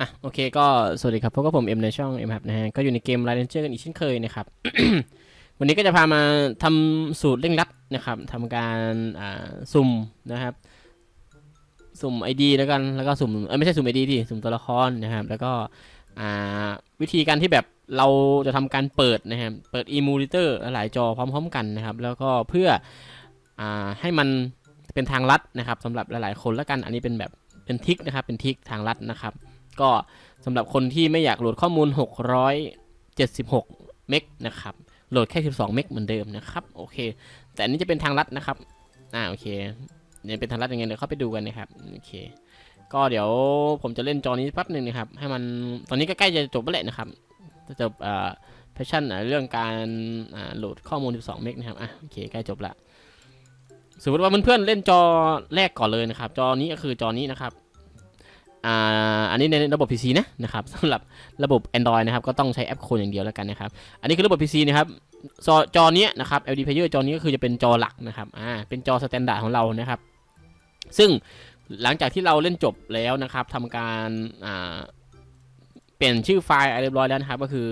อะโอเคก็สวัสดีครับพบกับผมเอ็มในช่องเอ็มครับนะฮะก็อยู่ในเกม r i เ e นเจอร์กันอีกเช่นเคยนะครับ วันนี้ก็จะพามาทำสูตรเร่งรัดนะครับทำการอ่าสุ่มนะครับ สุ่ม ID แล้วกันแล้วก็สุ่มเออไม่ใช่สุ่ม ID ที่สุ่มตัวละครนะครับ แล้วก็อ่าวิธีการที่แบบเราจะทำการเปิดนะครับ เปิด emulator หลายจอพร้อมๆกันนะครับ แล้วก็เพื่ออให้มันเป็นทางลัดนะครับสำหรับหลายๆคนแล้วกัน อันนี้เป็นแบบเป็นทิกนะครับ เป็นทิกทางลัดนะครับ ก็สำหรับคนที่ไม่อยากโหลดข้อมูล 676 เมกนะครับ โหลดแค่ 12 เมกเหมือนเดิมนะครับ โอเค แต่อันนี้จะเป็นทางลัดนะครับ อ่า โอเคเนี่ยเป็นทางลัดยังไงเดี๋ยวเข้าไปดูกันนะครับ โอเค ก็เดี๋ยวผมจะเล่นจอนี้แป๊บหนึ่งนะครับ ให้มัน ตอนนี้ก็ใกล้จะจบแล้วแหละนะครับ จะจบอ่าแพชชั่นเรื่องการโหลดข้อมูล 12 เมกนะครับอะโอเคใกล้จบละสมมติว่าเพื่อนๆเล่นจอแรกก่อนเลยนะครับ จอนี้ก็คือจอนี้นะครับอ่าอันนี้ในระบบ PC นะนะครับสำหรับระบบ Android นะครับก็ต้องใช้แอปโคนอย่างเดียวแล้วกันนะครับ อันนี้คือระบบ PC นะครับจอจอนี้นะครับ LD Player จอนี้ก็คือจะเป็นจอหลักนะครับอ่าเป็นจอสแตนดาร์ดของเรานะครับ ซึ่งหลังจากที่เราเล่นจบแล้วนะครับทำการอ่า ปลี่ยนชื่อไฟล์อะไรเรียบร้อยแล้วนะครับ ก็คือ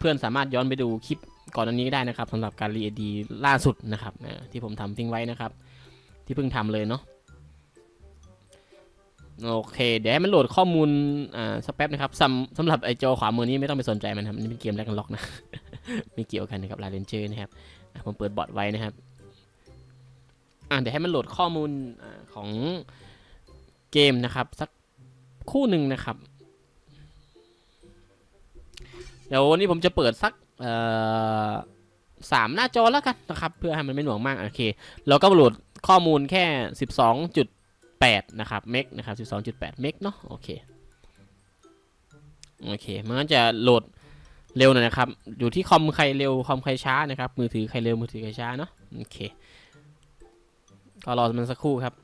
เพื่อนๆสามารถย้อนไปดูคลิปก่อนอันนี้ได้นะครับสำหรับการรีดีล่าสุดนะครับที่ผมทำทิ้งไว้นะครับ ที่เพิ่งทำเลยเนาะโอเค เดี๋ยวให้มันโหลดข้อมูลอ่าสักแป๊บนะครับสำสำหรับไอจอขวามือนี้ไม่ต้องไปสนใจมันครับมันเป็นเกมแรกกันล็อกนะไม่เกี่ยวกันนะครับลาเรนเจอร์นะครับผมเปิดบอทไว้นะครับอ่าเดี๋ยวให้มันโหลดข้อมูลอาของเกมนะครับ สักคู่หนึ่งนะครับ เดี๋ยววันนี้ผมจะเปิดสักสามหน้าจอแล้วกันนะครับเพื่อให้มันไม่หน่วงมากโอเคเราก็โหลดข้อมูลแค่ 12.8 นะครับเมกนะครับ 12.8 เมกเนาะโอเคโอเคมันก็จะโหลดเร็วหน่อยนะครับ อยู่ที่คอมใครเร็วคอมใครช้านะครับ มือถือใครเร็วมือถือใครช้าเนาะโอเคก็รอมันสักครู่ครับ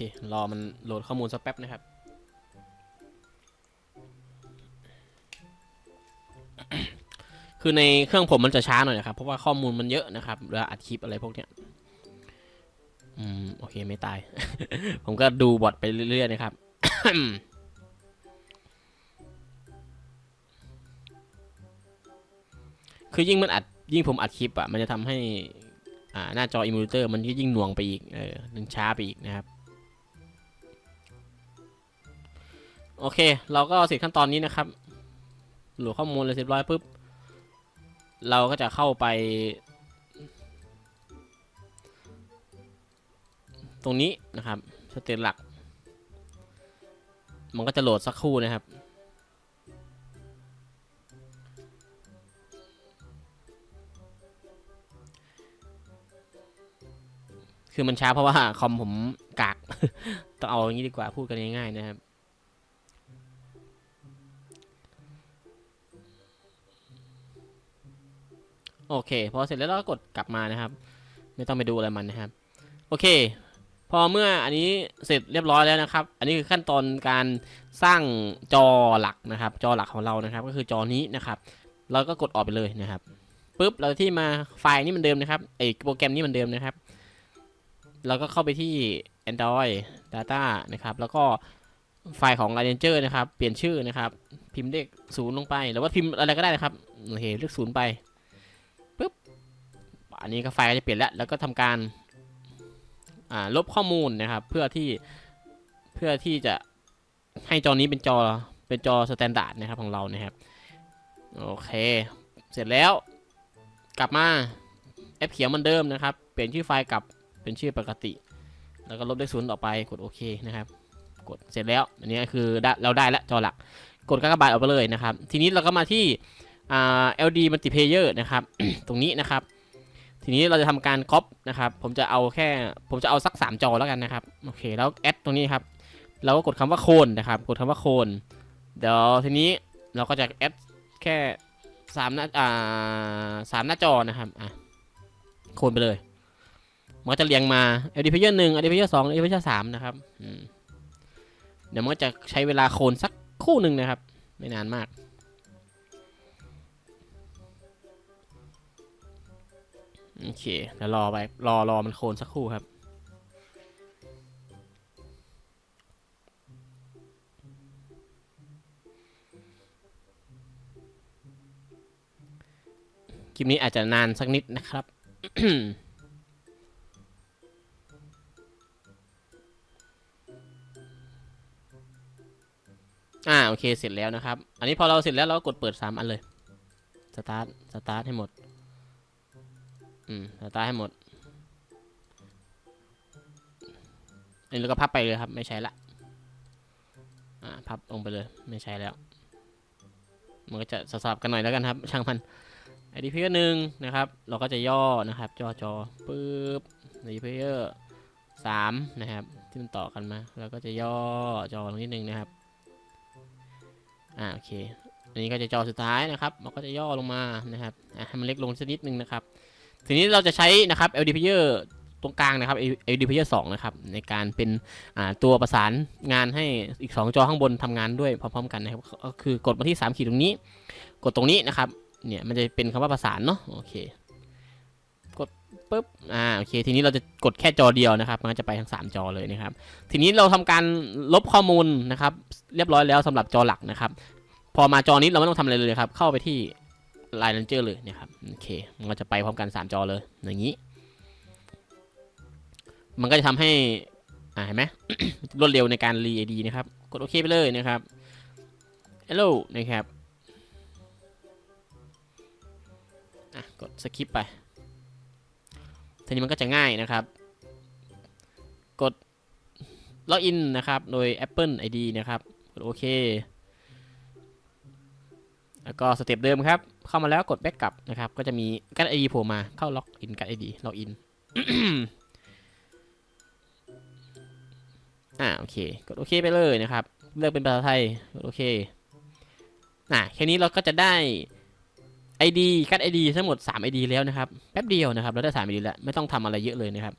เครอมันโหลดข้อมูลสักแป๊บนะครับคือในเครื่องผมมันจะช้าหน่อยนะครับ เพราะว่าข้อมูลมันเยอะนะครับเวลาอัดคลิปอะไรพวกเนี้ย อืม โอเคไม่ตาย ผมก็ดูบอทไปเรื่อยๆนะครับ คือยิ่งมันอัดยิ่งผมอัดคลิปอะมันจะทำให้ อ่า หน้าจออิมูเลเตอร์มันยิ่งหน่วงไปอีก เออมันช้าไปอีกนะครับ โอเค เราก็เสร็จขั้นตอนนี้นะครับโหลดข้อมูลเลยเสร็จร้อยปุ๊บ เราก็จะเข้าไป ตรงนี้นะครับ สเตตหลัก มันก็จะโหลดสักครู่นะครับคือมันช้าเพราะว่าคอมผมกาก ต้องเอาอย่างนี้ดีกว่าพูดกันง่ายๆนะครับ โอเค พอเสร็จแล้วเราก็กดกลับมานะครับ ไม่ต้องไปดูอะไรมันนะครับ โอเค พอเมื่ออันนี้เสร็จเรียบร้อยแล้วนะครับ อันนี้คือขั้นตอนการสร้างจอหลักนะครับ จอหลักของเรานะครับ ก็คือจอนี้นะครับ เราก็กดออกไปเลยนะครับปุ๊บเราที่มาไฟล์นี้มันเดิมนะครับไอโปรแกรมนี้มันเดิมนะครับ เราก็เข้าไปที่ Android Data นะครับ แล้วก็ไฟล์ของ Ranger นะครับ เปลี่ยนชื่อนะครับ พิมพ์เลขศูนย์ลงไป หรือว่าพิมพ์อะไรก็ได้นะครับ โอเค เลขศูนย์ไป อันนี้ก็ไฟล์ก็จะเปลี่ยนแล้วแล้วก็ทำการลบข้อมูลนะครับ เพื่อที่เพื่อที่จะให้จอนี้เป็นจอเป็นจอสแตนดาร์ดนะครับของเรานะครับโอเค เสร็จแล้ว กลับมาแอปเขียวเหมือนเดิมนะครับ เปลี่ยนชื่อไฟล์กลับเป็นชื่อปกติ แล้วก็ลบเลขศูนย์ต่อไปกดโอเคนะครับ กดเสร็จแล้วอันนี้คือเราได้แล้วจอหลัก กดกากบาทออกไปเลยนะครับ ทีนี้เราก็มาที่ LD multiplayer นะครับ ตรงนี้นะครับ ทีนี้เราจะทำการก๊อปนะครับ ผมจะเอาแค่ ผมจะเอาสัก 3 จอแล้วกันนะครับ โอเค แล้วแอดตรงนี้ครับ เราก็กดคำว่าโคนนะครับ กดคำว่าโคน เดี๋ยวทีนี้เราก็จะแอดแค่สามหน้า อ่าสามหน้าจอนะครับ อะ โคนไปเลย มันจะเรียงมา LD Player 1 LD Player 2 LD Player 3นะครับอืมเดี๋ยวมันก็จะใช้เวลาโคนสักคู่หนึ่งนะครับ ไม่นานมาก โอเคเดี๋ยวรอไปรอรอมันโคลนสักครู่ครับ คลิปนี้อาจจะนานสักนิดนะครับอ่าโอเคเสร็จแล้วนะครับ อันนี้พอเราเสร็จแล้วเราก็กดเปิด 3 อันเลย สตาร์ท สตาร์ทให้หมด อืมตาร์ทให้หมด อันนี้เราก็พับไปเลยครับ ไม่ใช้ละ อ่า พับลงไปเลย ไม่ใช้แล้ว มันก็จะสลับกันหน่อยแล้วกันครับ ช่างมันไอดีเพย์หนึ่งนะครับ เราก็จะย่อนะครับ จอจอปึ๊บไอดีเพย์สามนะครับ ที่มันต่อกันมาแล้วก็จะย่อจอลงนิดนึงนะครับ อ่า โอเคอันนี้ก็จะจอสุดท้ายนะครับ มันก็จะย่อลงมานะครับให้มันเล็กลงสักนิดนึงนะครับ ทีนี้เราจะใช้นะครับ LD Player ตรงกลางนะครับ LD Player 2 นะครับ ในการเป็นตัวประสานงานให้อีก 2 จอข้างบนทำงานด้วยพร้อมๆกันนะครับก็คือกดมาที่ 3 ขีดตรงนี้ กดตรงนี้นะครับเนี่ยมันจะเป็นคำว่าประสานเนาะโอเคกดปุ๊บอ่าโอเค ทีนี้เราจะกดแค่จอเดียวนะครับ มันจะไปทั้ง 3 จอเลยนะครับ ทีนี้เราทำการลบข้อมูลนะครับ เรียบร้อยแล้วสำหรับจอหลักนะครับ พอมาจอนี้เราไม่ต้องทำอะไรเลยครับ เข้าไปที่ Line Launcher เลยนะครับโอเคมันก็จะไปพร้อมกัน 3 จอเลยอย่างนี้ มันก็จะทำให้อ่าเห็นไหมรวดเร็วในการรีไอดีนะครับ กดโอเคไปเลยนะครับ Hello นะครับอะกดสคิปไปทีนี้มันก็จะง่ายนะครับ กดล็อกอินนะครับ โดย Apple ID นะครับ กดโอเค แล้วก็สเต็ปเดิมครับ เข้ามาแล้วกดแบ็กกลับนะครับ ก็จะมีการ์ด ID โผล่มาเข้าล็อกอินการ์ด ID ล็อกอินอ่าโอเคกดโอเคไปเลยนะครับ เลือกเป็นภาษาไทยกดโอเคอ่าแค่นี้เราก็จะได้ ID การ์ด ID ทั้งหมด 3 ID แล้วนะครับ แป๊บเดียวนะครับ เราได้ 3 ID แล้ว ไม่ต้องทำอะไรเยอะเลยนะครับ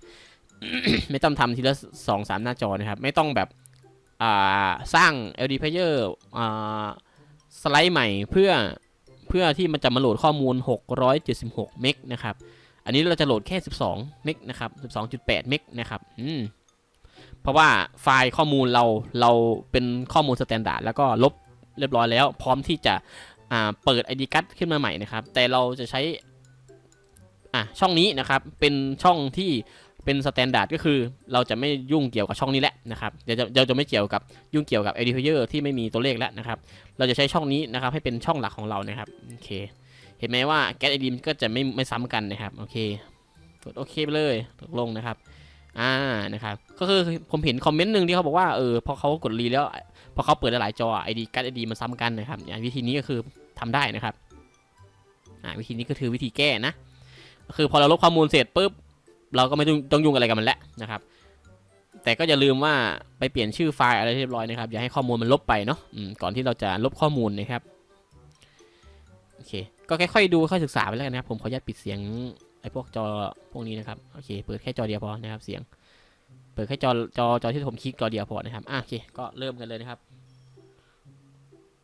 ไม่ต้องทำทีละ 2 3 หน้าจอนะครับ ไม่ต้องแบบอ่าสร้าง LD player อ่าสไลด์ใหม่เพื่อ เพื่อที่มันจะมาโหลดข้อมูล 676 เมกนะครับ อันนี้เราจะโหลดแค่ 12 เมกนะครับ 12.8 เมกนะครับอืมเพราะว่าไฟล์ข้อมูลเราเราเป็นข้อมูลสแตนดาร์ดแล้วก็ลบเรียบร้อยแล้ว พร้อมที่จะอ่าเปิด ID card ขึ้นมาใหม่นะครับ แต่เราจะใช้อะช่องนี้นะครับ เป็นช่องที่ เป็นสแตนดาร์ดก็คือเราจะไม่ยุ่งเกี่ยวกับช่องนี้แหละนะครับเดี๋ยวจะเราจะไม่เกี่ยวกับยุ่งเกี่ยวกับ editor ที่ไม่มีตัวเลขแล้วนะครับ เราจะใช้ช่องนี้นะครับให้เป็นช่องหลักของเรานะครับโอเค เห็นไหมว่า get id ก็จะไม่ไม่ซ้ำกันนะครับโอเคกดโอเคไปเลยตกลงนะครับอ่านะครับก็คือผมเห็นคอมเมนต์หนึ่งที่เขาบอกว่าเออพอเขากดรีแล้วพอเขาเปิดหลายจอ ID การ์ด ID มันซ้ำกันนะครับอย่างวิธีนี้ก็คือทำได้นะครับอ่าวิธีนี้ก็คือวิธีแก้นะก็คือพอเราลบข้อมูลเสร็จปุ๊บ เราก็ไม่ต้องยุ่งอะไรกับมันแล้วนะครับ แต่ก็อย่าลืมว่าไปเปลี่ยนชื่อไฟล์อะไรเรียบร้อยนะครับ อย่าให้ข้อมูลมันลบไปเนาะก่อนที่เราจะลบข้อมูลนะครับโอเค ก็ค่อยๆดูค่อยศึกษาไปแล้วกันนะครับ ผมขออนุญาตปิดเสียงไอ้พวกจอพวกนี้นะครับโอเค เปิดแค่จอเดียวพอนะครับเสียง เปิดแค่จอจอจอที่ผมคลิกจอเดียวพอนะครับอะโอเคก็เริ่มกันเลยนะครับ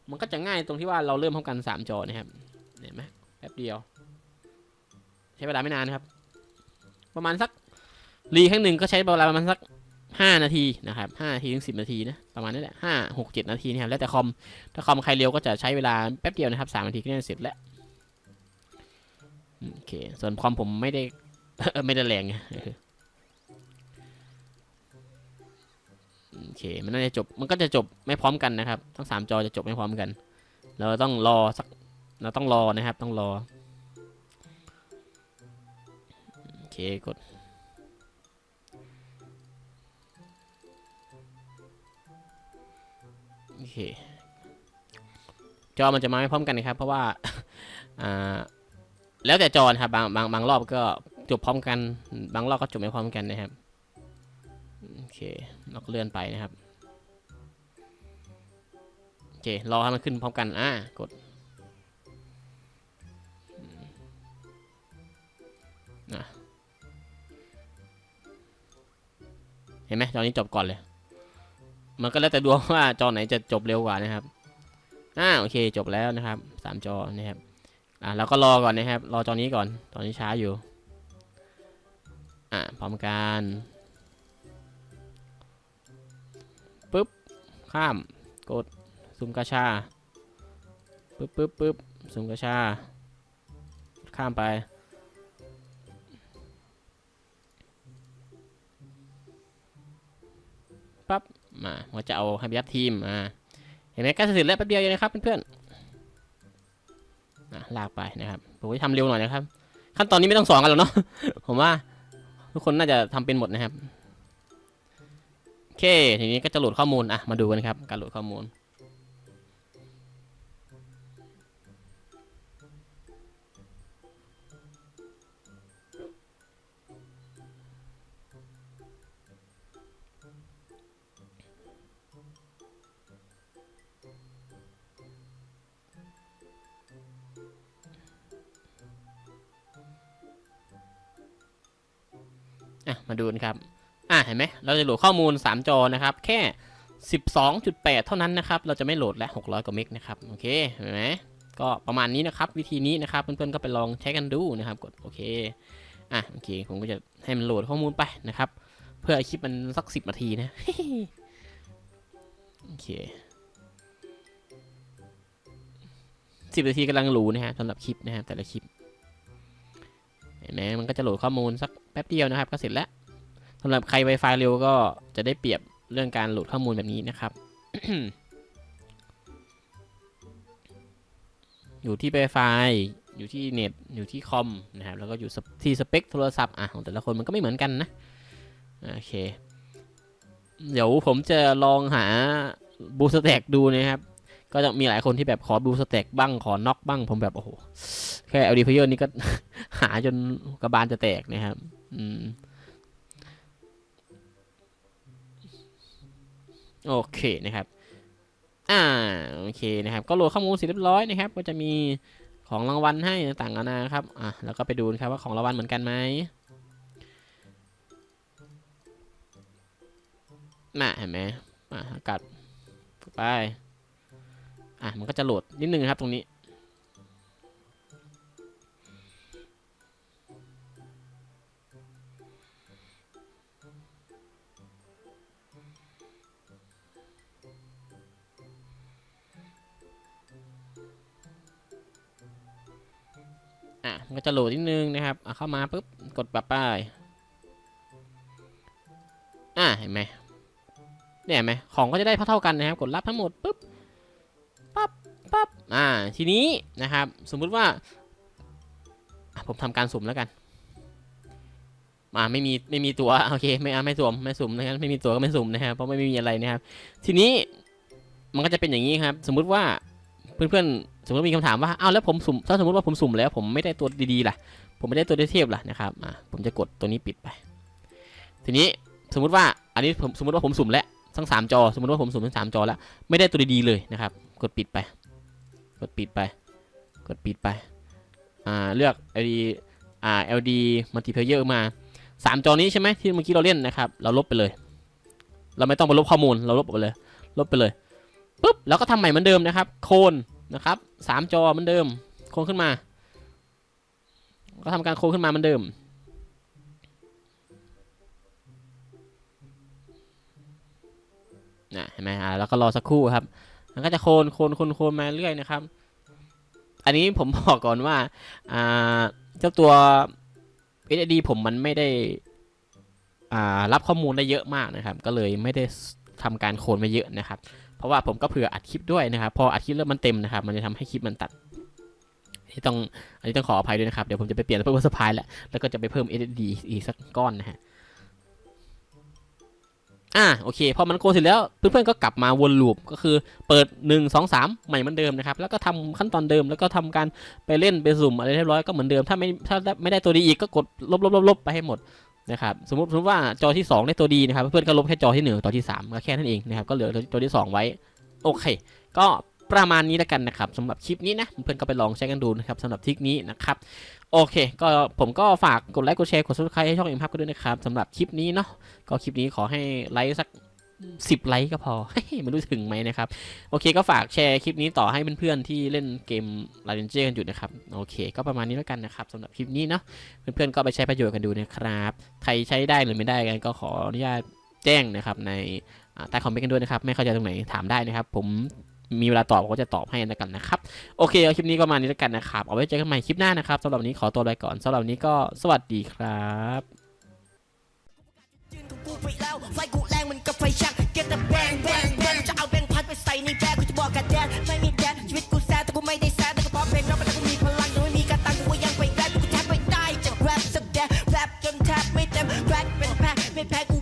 มันก็จะง่ายตรงที่ว่าเราเริ่มพร้อมกัน 3 จอนะครับเห็นไหมแป๊บเดียว ใช้เวลาไม่นานนะครับ ประมาณสักรีครั้งหนึ่งก็ใช้เวลาประมาณสัก5นาทีนะครับ5นาทีถึง10นาทีนะประมาณนี้แหละ5 6 7นาทีนะครับแล้วแต่คอมถ้าคอมใครเร็วก็จะใช้เวลาแป๊บเดียวนะครับ3นาทีก็น่าจะเสร็จแล้วโอเคส่วนคอมผมไม่ได้ไม่ได้แรงไงโอเคมันน่าจะจบมันก็จะจบไม่พร้อมกันนะครับ ทั้งสามจอจะจบไม่พร้อมกัน เราต้องรอสักเราต้องรอนะครับ ต้องรอ เคกดโอเคจอมันจะมาไม่พร้อมกันนะครับ เพราะว่าอ่าแล้วแต่จอนะครับบางบางบางรอบก็จบพร้อมกัน บางรอบก็จบไม่พร้อมกันนะครับโอเคเราก็เลื่อนไปนะครับโอเครอให้มันขึ้นพร้อมกันอ่ากดอะ เห็นไหมจอนี้จบก่อนเลย มันก็แล้วแต่ดวงว่าจอไหนจะจบเร็วกว่านะครับอ่าโอเคจบแล้วนะครับสามจอนะครับอ่าเราก็รอก่อนนะครับ รอจอนี้ก่อนตอนนี้ช้าอยู่อ่าพร้อมกันปึ๊บข้ามกดซูมกระชาปึ๊บปึ๊บปึ๊บซูมกระชาข้ามไป ปั๊บมาเราจะเอาให้ยัดทีมมาเห็นไหมใกล้เสร็จแล้วแป๊บเดียวเองนะครับเพื่อนๆอะลากไปนะครับผมจะทำเร็วหน่อยนะครับ ขั้นตอนนี้ไม่ต้องสอนกันหรอกเนาะผมว่าทุกคนน่าจะทำเป็นหมดนะครับโอเคทีนี้ก็จะโหลดข้อมูลอะมาดูกันครับ การโหลดข้อมูล อะมาดูกันครับ อะเห็นไหมเราจะโหลดข้อมูล 3 จอนะครับ แค่ 12.8 เท่านั้นนะครับ เราจะไม่โหลดและ600 กว่าเมกนะครับ โอเค เห็นไหมก็ประมาณนี้นะครับ วิธีนี้นะครับ เพื่อนๆ ก็ไปลองใช้กันดูนะครับ กดโอเค อะโอเค ผมก็จะให้มันโหลดข้อมูลไปนะครับ เพื่อคลิปมันสัก 10 นาทีนะ โอเค10นาทีกำลังรู้นะฮะสำหรับคลิปนะครับแต่ละคลิป ห็นไหมมันก็จะโหลดข้อมูลสักแป๊บเดียวนะครับ ก็เสร็จแล้วสำหรับใคร Wi-Fi เร็วก็จะได้เปรียบเรื่องการโหลดข้อมูลแบบนี้นะครับ อยู่ที่ Wi-Fi อยู่ที่เน็ตอยู่ที่คอมนะครับแล้วก็อยู่ที่สเปคโทรศัพท์อะของแต่ละคนมันก็ไม่เหมือนกันนะโอเค เดี๋ยวผมจะลองหาบูสแต็กดูนะครับ ก็จะมีหลายคนที่แบบขอบูสแต็กบ้างขอน็อกบ้างผมแบบโอ้โห แค่ LD player นี่ก็ หาจนกระบาลจะแตกนะครับ อืม โอเคนะครับ อ่า โอเคนะครับ ก็โหลดข้อมูลเสร็จเรียบร้อยนะครับ ก็จะมีของรางวัลให้ต่างๆนานาครับ อะ แล้วก็ไปดูนะครับว่าของรางวัลเหมือนกันไหมน่ะเห็นไหมอะกัดไป อะมันก็จะโหลดนิดนึงนะครับตรงนี้ อะมันก็จะโหลดนิดนึงนะครับอะเข้ามาปุ๊บกดปรับป้ายอะเห็นไหมเนี่ยเห็นไหมของก็จะได้เท่าๆกันนะครับ กดรับทั้งหมดปุ๊บ อ่าทีนี้นะครับสมมุติว่า ผมทำการสุ่มแล้วกันมาไม่มีไม่มีตัวโอเคไม่ไม่สุ่มไม่สุ่มนะครับไม่มีตัวก็ไม่สุ่มนะครับเพราะไม่มีอะไรนะครับ ทีนี้มันก็จะเป็นอย่างนี้ครับ สมมุติว่าเพื่อนๆสมมติมีคำถามว่าอ้าวแล้วผมสุ่มถ้าสมมติว่าผมสุ่มแล้ว ผมไม่ได้ตัวดีๆล่ะ ผมไม่ได้ตัวเทพล่ะนะครับอ่าผมจะกดตัวนี้ปิดไป ทีนี้สมมุติว่าอันนี้ผมสมมติว่าผมสุ่มแล้วทั้งสามจอสมมติว่าผมสุ่มทั้งสามจอแล้วไม่ได้ตัวดีๆเลยนะครับ กดปิดไป กดปิดไป กดปิดไป อ่า เลือก LD อ่า LD multiplayer มาสามจอนี้ใช่ไหมที่เมื่อกี้เราเล่นนะครับ เราลบไปเลย เราไม่ต้องไปลบข้อมูล เราลบไปเลย ลบไปเลย ปุ๊บ แล้วก็ทำใหม่เหมือนเดิมนะครับ โคนนะครับสามจอเหมือนเดิม โคนขึ้นมา ก็ทำการโคนขึ้นมาเหมือนเดิมนะเห็นไหมอ่าแล้วก็รอสักครู่ครับ มันก็จะโคนโคนโคนโคนมาเรื่อยนะครับ อันนี้ผมบอกก่อนว่าอ่าเจ้าตัว SSD ผมมันไม่ได้อ่ารับข้อมูลได้เยอะมากนะครับ ก็เลยไม่ได้ทำการโคนมาเยอะนะครับ เพราะว่าผมก็เผื่ออัดคลิปด้วยนะครับ พออัดคลิปแล้วมันเต็มนะครับ มันจะทำให้คลิปมันตัดอันนี้ต้องอันนี้ต้องขออภัยด้วยนะครับ เดี๋ยวผมจะไปเปลี่ยนเพิ่มสปายแล้วแล้วก็จะไปเพิ่ม SSD อีกสักก้อนนะฮะ อ่าโอเคพอมันโคเสร็จแล้วเพื่อนๆก็กลับมาวนลูปก็คือเปิด 1 2 3 ใหม่เหมือนเดิมนะครับแล้วก็ทำขั้นตอนเดิมแล้วก็ทำการไปเล่นไปสุ่มอะไรเรียบร้อยก็เหมือนเดิมถ้าไม่ถ้าไม่ได้ตัวดีอีกก็กดลบๆๆไปให้หมดนะครับสมมติสมมติว่าจอที่ 2 ได้ตัวดีนะครับเพื่อนๆก็ลบแค่จอที่1จอที่3ก็แค่นั้นเองนะครับก็เหลือตัวที่ 2 ไว้โอเค ก็ ประมาณนี้แล้วกันนะครับสำหรับคลิปนี้นะเพื่อนก็ไปลองใช้กันดูนะครับสำหรับทริคนี้นะครับโอเค ก็ผมก็ฝากกดไลค์กดแชร์กด subscribe ให้ช่องเอ็มพับกันด้วยนะครับสำหรับคลิปนี้เนาะก็คลิปนี้ขอให้ไลค์สัก10ไลค์ก็พอไม่รู้ถึงไหมนะครับ โอเคก็ฝากแชร์คลิปนี้ต่อให้เพื่อนๆที่เล่นเกมลาเรนเจอร์กันอยู่นะครับ โอเค ก็ประมาณนี้แล้วกันนะครับสำหรับคลิปนี้เนาะเพื่อนๆก็ไปใช้ประโยชน์กันดูนะครับใครใช้ได้หรือไม่ได้กันก็ขออนุญาตแจ้งนะครับในใต้คอมเมนต์กันด้วยนะครับ ไม่เข้าใจตรงไหนถามได้นะครับ ผม มีเวลาตอบก็จะตอบให้นะกันนะครับโอเคเอาคลิปนี้ก็มานี้แล้วกันนะครับเอาไว้เจอกันใหม่คลิปหน้านะครับสำหรับนี้ขอตัวไปก่อนสำหรับนี้ก็สวัสดีครับไม่แพ้